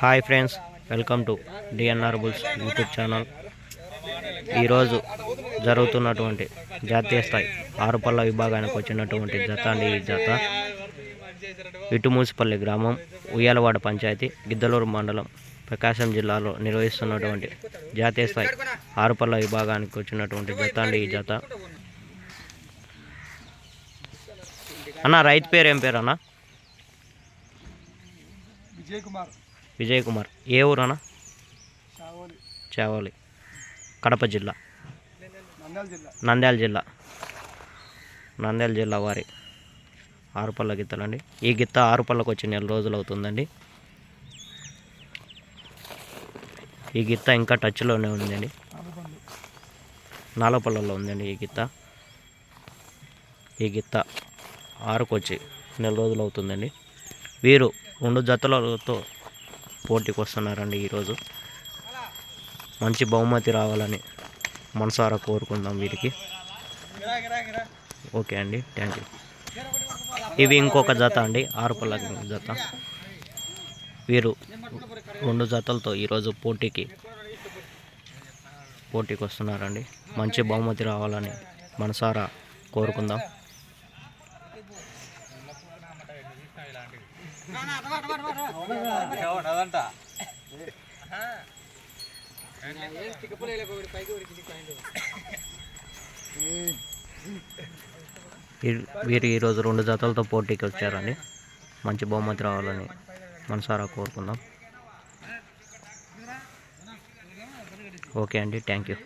Hi friends welcome to DNR bulls YouTube channel. ఈరోజు జరుగుతున్నటువంటి జాతీయ స్థాయి ఆరుపల్ల విభాగానికి వచ్చినటువంటి జత అండి ఈ జత. ఇటుమూసిపల్లి గ్రామం ఉయ్యాలవాడ పంచాయతీ గిద్దలూరు మండలం ప్రకాశం జిల్లాలో నిర్వహిస్తున్నటువంటి జాతీయ స్థాయి ఆరుపల్ల విభాగానికి వచ్చినటువంటి జత అండి ఈ జత. అన్న రైతు పేరు ఏం పేరు అన్న? విజయ్ కుమార్ విజయ్ కుమార్ ఏ ఊరు అన్న? చావోలి. చావాలి. కడప జిల్లా. నంద్యాల జిల్లా. నంద్యాల జిల్లా. వారి ఆరుపల్ల గిత్తలండి. ఈ గిత్త ఆరుపల్లకు వచ్చి నెల రోజులు అవుతుందండి. ఈ గిత్త ఇంకా టచ్లోనే ఉందండి. నాలపల్లలో ఉందండి ఈ గిత్త. ఈ గిత్త ఆరుకు వచ్చి నెల రోజులు అవుతుందండి. వీరు రెండు జతలతో పోటీకి వస్తున్నారండి ఈరోజు. మంచి బహుమతి రావాలని మనసారా కోరుకుందాం వీరికి. ఓకే అండి థ్యాంక్ యూ. ఇవి ఇంకొక జత అండి ఆరుపల్ల జత. వీరు రెండు జతలతో ఈరోజు పోటీకి పోటీకి వస్తున్నారండి మంచి బహుమతి రావాలని మనసారా కోరుకుందాం. ఈ- వీరు ఈరోజు రెండు జతలతో పోటీకి వచ్చారండి. మంచి బహుమతి రావాలని మనసారా కోరుకుందాం. ఓకే అండి థ్యాంక్ యూ.